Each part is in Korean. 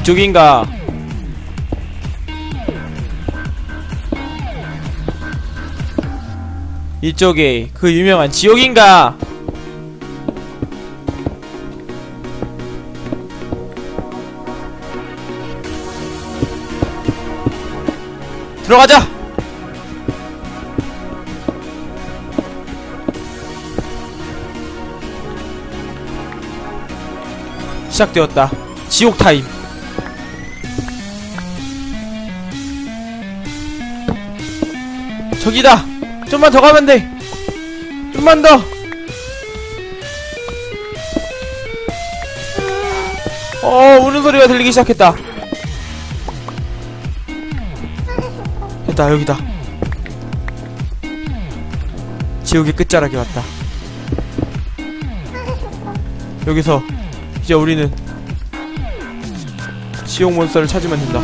이쪽인가? 이쪽이 그 유명한 지옥인가? 들어가자! 시작되었다. 지옥 타임. 저기다! 좀만 더 가면 돼! 좀만 더! 어, 우는 소리가 들리기 시작했다. 됐다, 여기다. 지옥의 끝자락에 왔다. 여기서 이제 우리는 지옥 몬스터를 찾으면 된다.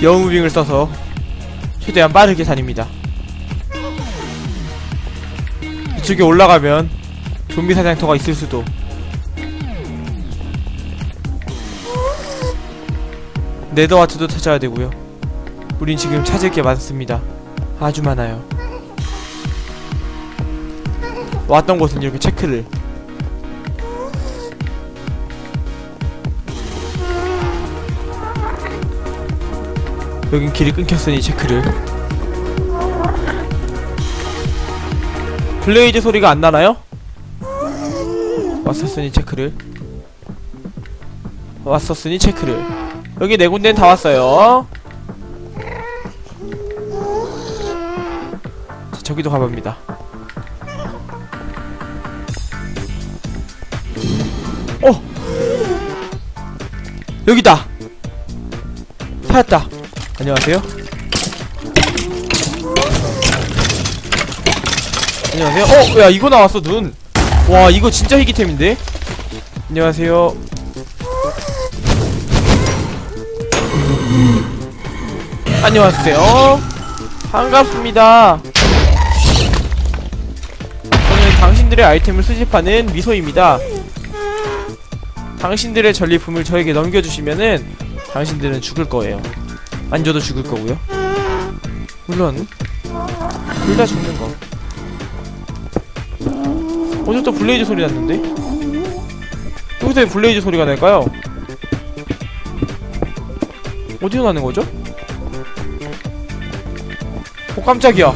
영무빙을 써서 최대한 빠르게 다닙니다. 이쪽에 올라가면 좀비 사냥터가 있을 수도. 네더와트도 찾아야 되고요. 우린 지금 찾을 게 많습니다. 아주 많아요. 왔던 곳은 이렇게 체크를 여긴 길이 끊겼으니 체크를 블레이즈 소리가 안 나나요? 왔었으니 체크를 왔었으니 체크를 여기 네 군데는 다 왔어요 자, 저기도 가봅니다 어! 여기다! 찾았다 안녕하세요. 안녕하세요. 어, 야 이거 나왔어 눈. 와 이거 진짜 희귀템인데. 안녕하세요. 안녕하세요. 반갑습니다. 저는 당신들의 아이템을 수집하는 미소입니다. 당신들의 전리품을 저에게 넘겨주시면은 당신들은 죽을 거예요. 안 줘도 죽을 거고요. 물론 둘 다 죽는 거. 어디서 또 블레이즈 소리 났는데? 여기서 왜 블레이즈 소리가 날까요? 어디서 나는 거죠? 오 깜짝이야.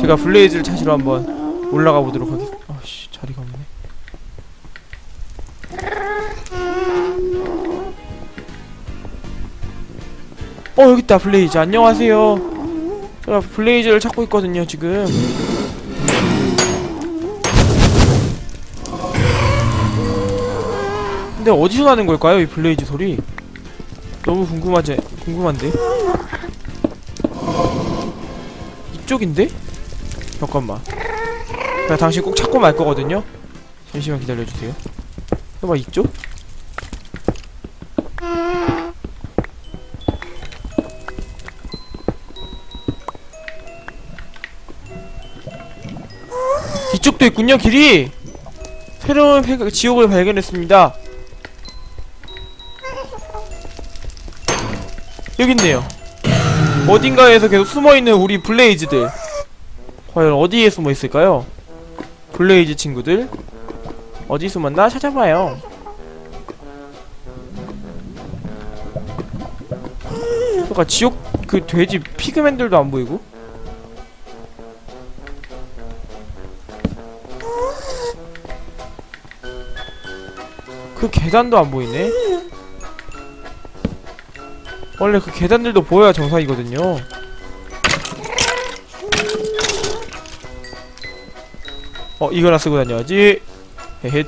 제가 블레이즈를 찾으러 한번 올라가 보도록 하겠습니다. 어 여기 있다 블레이즈 안녕하세요. 제가 블레이즈를 찾고 있거든요 지금. 근데 어디서 나는 걸까요 이 블레이즈 소리? 너무 궁금하지 궁금한데. 이쪽인데? 잠깐만. 나 당신 꼭 찾고 말 거거든요. 잠시만 기다려주세요. 해봐 이쪽? 있군요 길이. 새로운 폐- 지옥을 발견했습니다. 여기 있네요. 어딘가에서 계속 숨어있는 우리 블레이즈들. 과연 어디에 숨어 있을까요? 블레이즈 친구들 어디 숨었나 찾아봐요. 그러니까 지옥 그 돼지 피그맨들도 안 보이고. 그 계단도 안 보이네. 원래 그 계단들도 보여야 정상이거든요. 어 이거나 쓰고 다녀야지 헤헷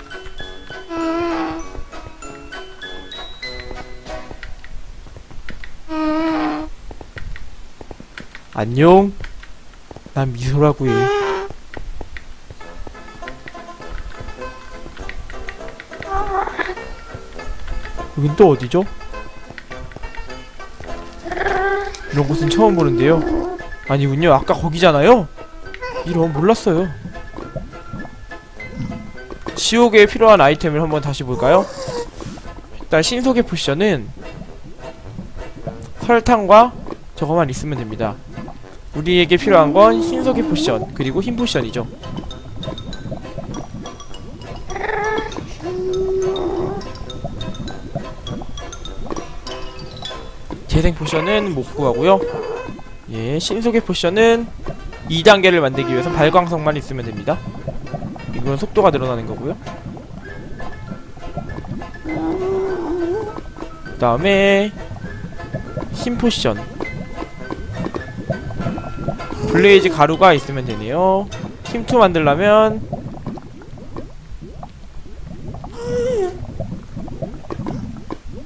안녕 난 미소라고 해 여긴 또 어디죠? 이런 곳은 처음 보는데요 아니군요 아까 거기잖아요? 이런 몰랐어요 지옥에 필요한 아이템을 한번 다시 볼까요? 일단 신속의 포션은 설탕과 저거만 있으면 됩니다 우리에게 필요한 건 신속의 포션 그리고 흰 포션이죠 재생 포션은 못 구하고요. 예, 신속의 포션은 2단계를 만들기 위해서 발광석만 있으면 됩니다. 이건 속도가 늘어나는 거고요. 그 다음에 힘 포션 블레이즈 가루가 있으면 되네요. 힘2 만들려면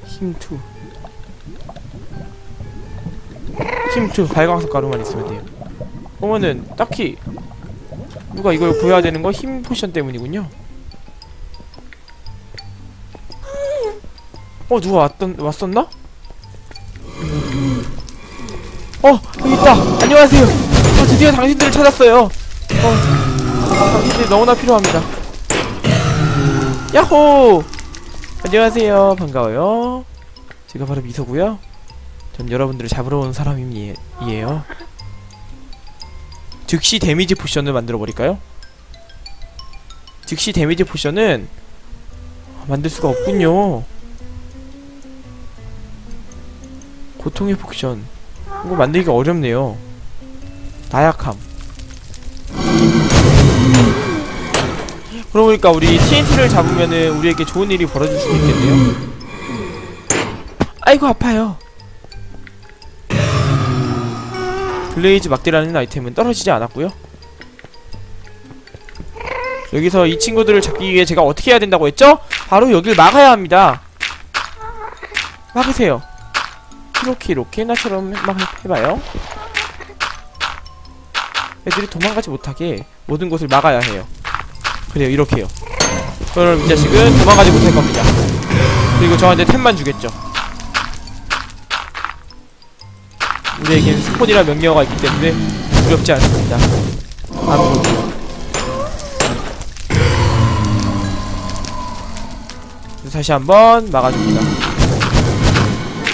힘2 힘2 발광석 가루만 있으면 돼요. 그러면은 딱히 누가 이걸 구해야 되는 거 힘 포션 때문이군요. 어 누가 왔던 왔었나? 어 여기 있다. 안녕하세요. 어, 드디어 당신들을 찾았어요. 어 당신들이 너무나 필요합니다. 야호. 안녕하세요. 반가워요. 제가 바로 미소고요. 전 여러분들을 잡으러 온 사람이에요. 즉시 데미지 포션을 만들어 버릴까요? 즉시 데미지 포션은 만들 수가 없군요. 고통의 포션. 이거 만들기가 어렵네요. 나약함. 그러고 보니까 우리 TNT를 잡으면은 우리에게 좋은 일이 벌어질 수도 있겠네요. 아이고 아파요. 블레이즈 막대라는 아이템은 떨어지지 않았고요. 여기서 이 친구들을 잡기 위해 제가 어떻게 해야 된다고 했죠? 바로 여길 막아야 합니다. 막으세요. 이렇게 이렇게 나처럼 막 해봐요. 애들이 도망가지 못하게 모든 곳을 막아야 해요. 그래요 이렇게요. 그럼 이 자식은 도망가지 못할 겁니다. 그리고 저한테 템만 주겠죠 우리에겐 스폰이라 명령어가 있기 때문에 두렵지 않습니다. 아무것도. 다시 한번 막아줍니다.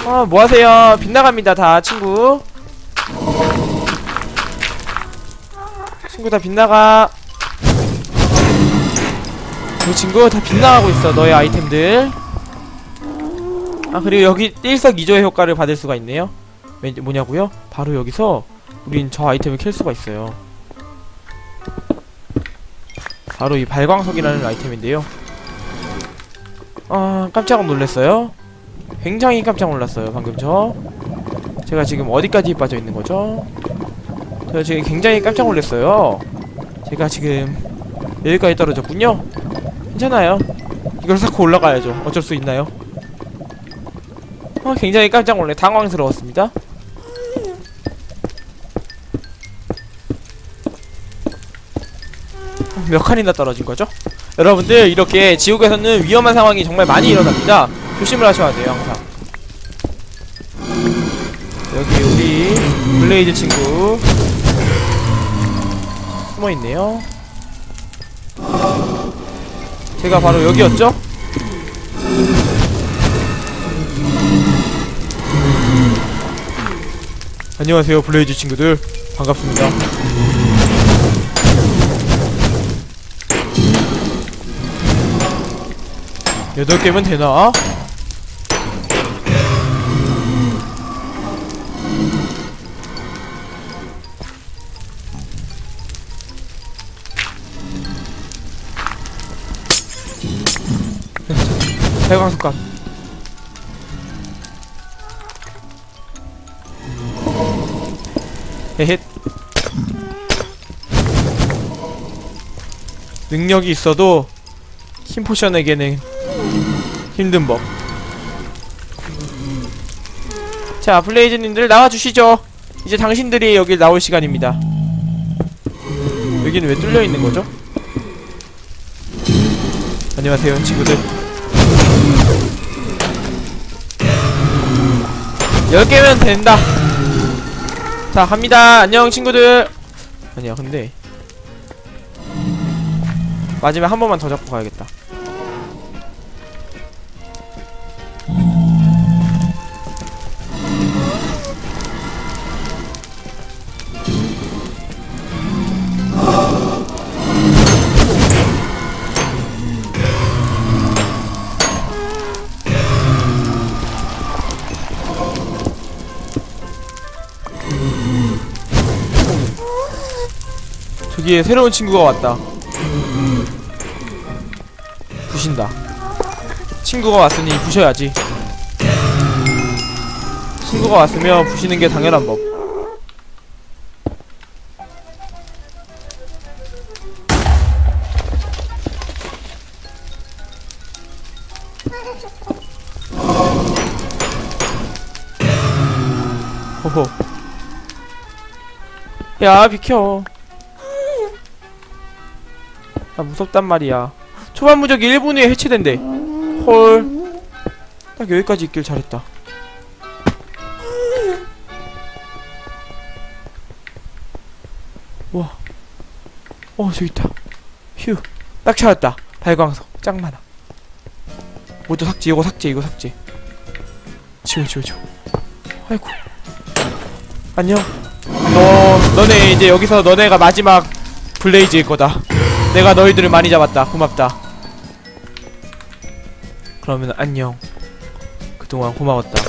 아, 뭐하세요? 빗나갑니다, 다, 친구. 친구 다 빗나가. 그 친구 다 빗나가고 있어, 너의 아이템들. 아, 그리고 여기 일석이조의 효과를 받을 수가 있네요. 왜- 뭐냐고요? 바로 여기서 우린 저 아이템을 캘 수가 있어요. 바로 이 발광석이라는 아이템인데요. 아 깜짝 놀랐어요. 굉장히 깜짝 놀랐어요. 방금 저 제가 지금 어디까지 빠져 있는 거죠? 저 지금 굉장히 깜짝 놀랐어요. 제가 지금 여기까지 떨어졌군요. 괜찮아요. 이걸 쌓고 올라가야죠. 어쩔 수 있나요? 아, 굉장히 깜짝 놀래 당황스러웠습니다. 몇 칸이나 떨어진 거죠? 여러분들 이렇게 지옥에서는 위험한 상황이 정말 많이 일어납니다. 조심을 하셔야 돼요 항상. 여기 우리 블레이즈 친구 숨어 있네요. 제가 바로 여기였죠? 안녕하세요 블레이즈 친구들 반갑습니다. 여덟 개면 되나? 대광석감 헤헷 능력이 있어도 힘 포션에게는 힘든 법. 자, 블레이즈님들 나와주시죠. 이제 당신들이 여길 나올 시간입니다. 여기는 왜 뚫려 있는 거죠? 안녕하세요, 친구들. 10개면 된다. 자, 갑니다. 안녕, 친구들. 아니야, 근데. 마지막에 한 번만 더 잡고 가야겠다. 저기에 새로운 친구가 왔다. 부신다. 친구가 왔으니 부셔야지. 친구가 왔으면 부시는 게 당연한 법. 호호. 야, 비켜. 나 무섭단 말이야. 초반 무적이 1분 후에 해체된대. 헐. 딱 여기까지 있길 잘했다. 와. 어, 저기 있다. 휴. 딱 찾았다. 발광석. 짱 많아. 모두 삭제, 이거 삭제, 이거 삭제. 지워, 지워, 지워. 아이고. 안녕. 너, 너네 이제 여기서 너네가 마지막 블레이즈일 거다. 내가 너희들을 많이 잡았다. 고맙다. 그러면 안녕. 그동안 고마웠다.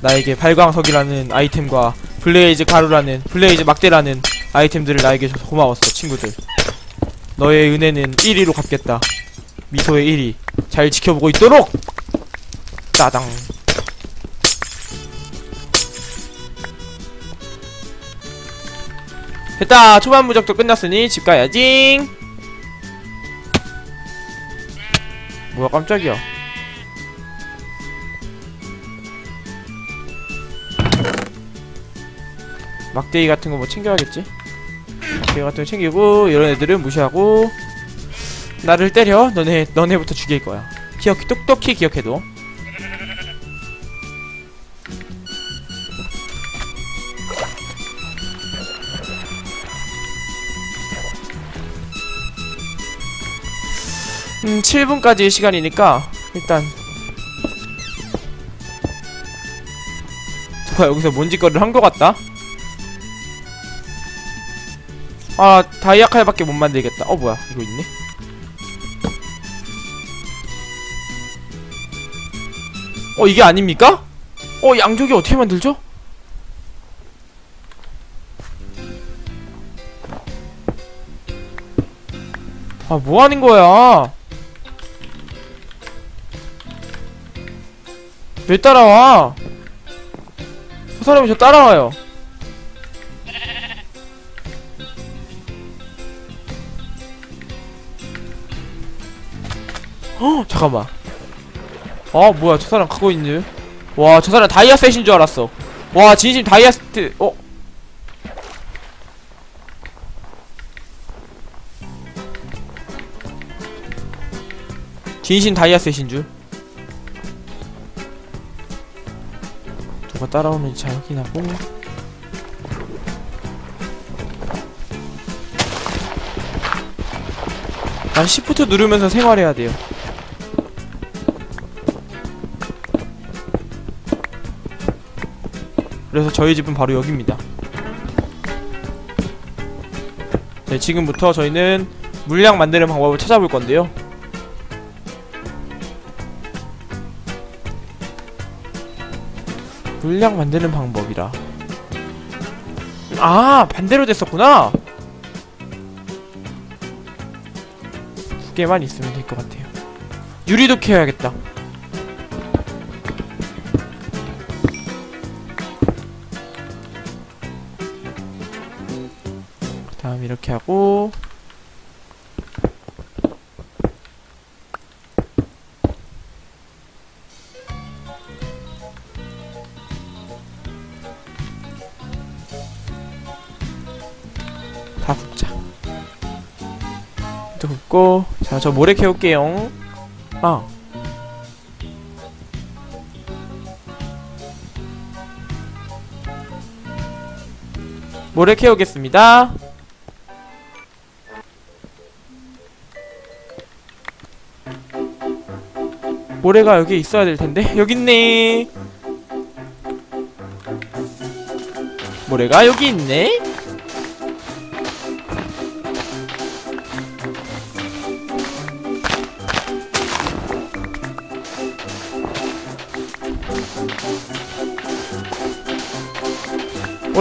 나에게 발광석이라는 아이템과 블레이즈 가루라는 블레이즈 막대라는 아이템들을 나에게 줘서 고마웠어, 친구들. 너의 은혜는 1위로 갚겠다. 미소의 1위. 잘 지켜보고 있도록! 따당. 됐다! 초반 무적도 끝났으니 집 가야지! 뭐야, 깜짝이야. 막대기 같은 거 뭐 챙겨야겠지? 막대기 같은 거 챙기고, 이런 애들은 무시하고, 나를 때려? 너네, 너네부터 죽일 거야. 기억, 똑똑히 기억해도. 음, 7분까지 시간이니까 일단 누가 여기서 뭔짓거리를 한 것 같다? 아 다이아 칼밖에 못 만들겠다 어 뭐야 이거 있네 어 이게 아닙니까? 어 양조기 어떻게 만들죠? 아 뭐하는 거야 왜 따라와? 저 사람이 저 따라와요. 어 잠깐만. 아 뭐야 저 사람 갖고 있는? 와저 사람 다이아 셋인 줄 알았어. 와 진심 다이아 세트. 어? 진심 다이아 셋인 줄. 누가 따라오는지 잘 확인하고. 난 시프트 누르면서 생활해야 돼요. 그래서 저희 집은 바로 여기입니다. 네, 지금부터 저희는 물량 만드는 방법을 찾아볼 건데요 물량 만드는 방법이라. 아 반대로 됐었구나. 두 개만 있으면 될 것 같아요. 유리도 캐야겠다. 그 다음 이렇게 하고 또 붓고 자 저 모래 캐올게요. 아 모래 캐오겠습니다. 모래가 여기 있어야 될 텐데 여기 있네 모래가 여기 있네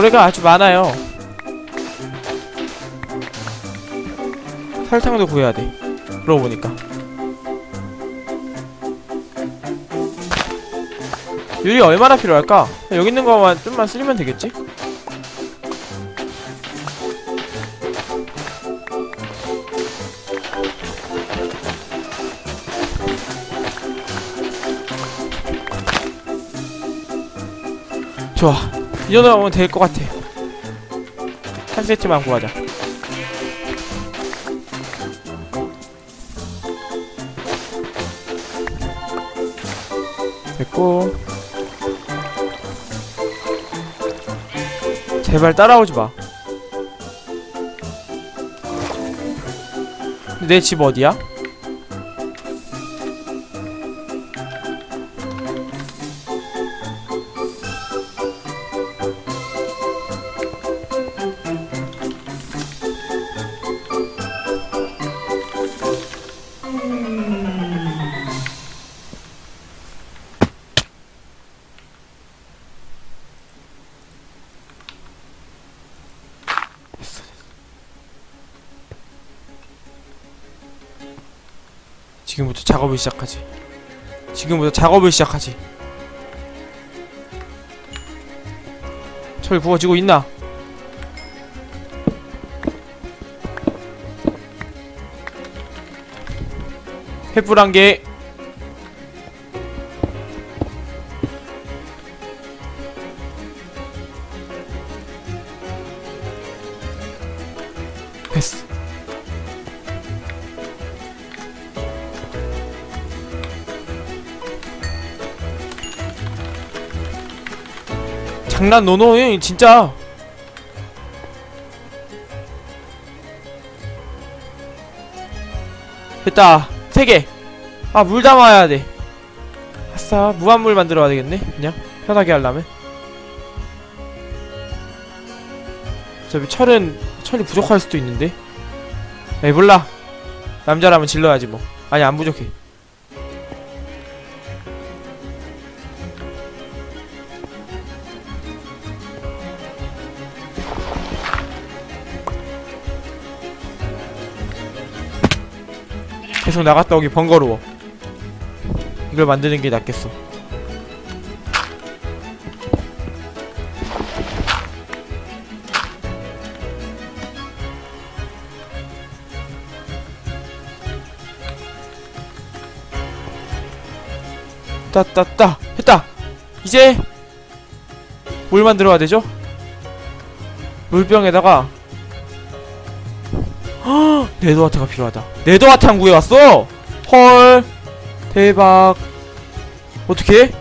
모래가 아주 많아요 설탕도 구해야 돼 그러고 보니까 유리 얼마나 필요할까? 여기 있는 거만 좀만 쓰면 되겠지? 좋아 이 정도면 오면 될 것 같아 한 세트만 구하자 됐고 제발 따라오지 마. 내 집 어디야? 작업을 시작하지. 지금부터 작업을 시작하지. 철 구워지고 있나? 횃불 한 개. 장난 노노 진짜. 됐다. 세개아 물 담아야 돼. 아싸 무한물 만들어야 되겠네. 그냥 편하게 하려면. 어차피 철은 철이 부족할 수도 있는데. 에이 몰라. 남자라면 질러야지 뭐. 아니 안 부족해 계속 나갔다 오기 번거로워. 이걸 만드는 게 낫겠어. 따따따. 했다. 이제 뭘 만들어야 되죠? 물병에다가 헉, 네드와트가 필요하다. 한 구해왔어? 헐. 대박. 어떻게?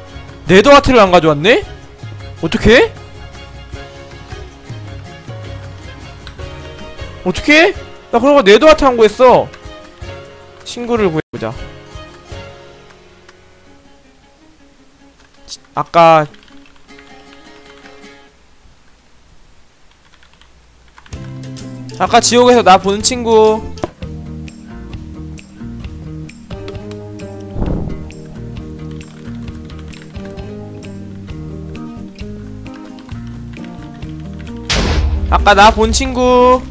네드와트를 안 가져왔네? 어떻게? 어떻게? 나 그러고 네드와트 한 구했어. 친구를 구해보자. 치- 아까 아까 지옥에서 나 보는 친구. 아까 나 본 친구